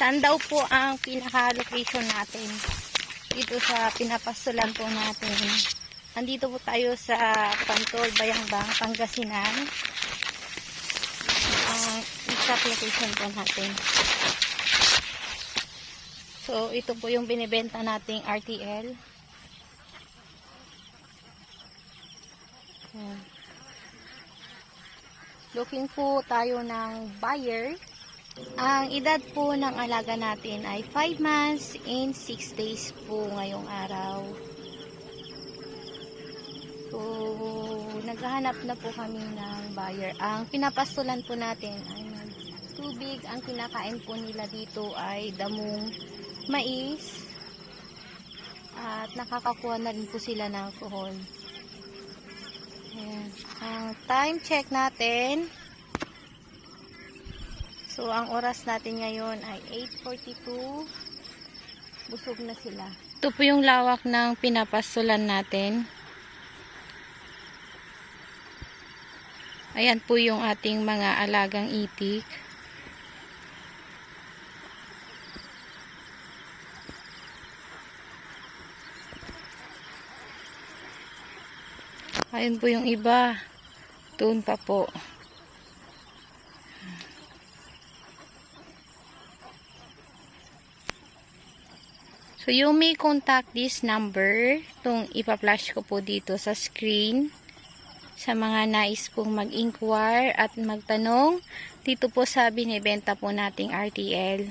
Saan daw po ang pinaka-location natin? Dito sa pinapastulan po natin. Nandito po tayo sa Pantol, Bayambang, Pangasinan. Ang exact location po natin. So, ito po yung binibenta nating RTL. Ayan. Looking po tayo ng buyer. Ang edad po ng alaga natin ay 5 months and 6 days po ngayong araw. So, naghahanap na po kami ng buyer. Ang pinapastulan po natin ay tubig. Ang kinakain po nila dito ay damong mais. At nakakakuha na rin po sila ng alcohol. Ayan. Ang time check natin. So, ang oras natin ngayon ay 8.42. Busog na sila. Ito po yung lawak ng pinapastulan natin. Ayan po yung ating mga alagang itik. Ayun po yung iba. Doon pa po. So, you may contact this number. Itong ipa-flash ko po dito sa screen. Sa mga nais pong mag-inquire at magtanong dito po sa binibenta po nating RTL.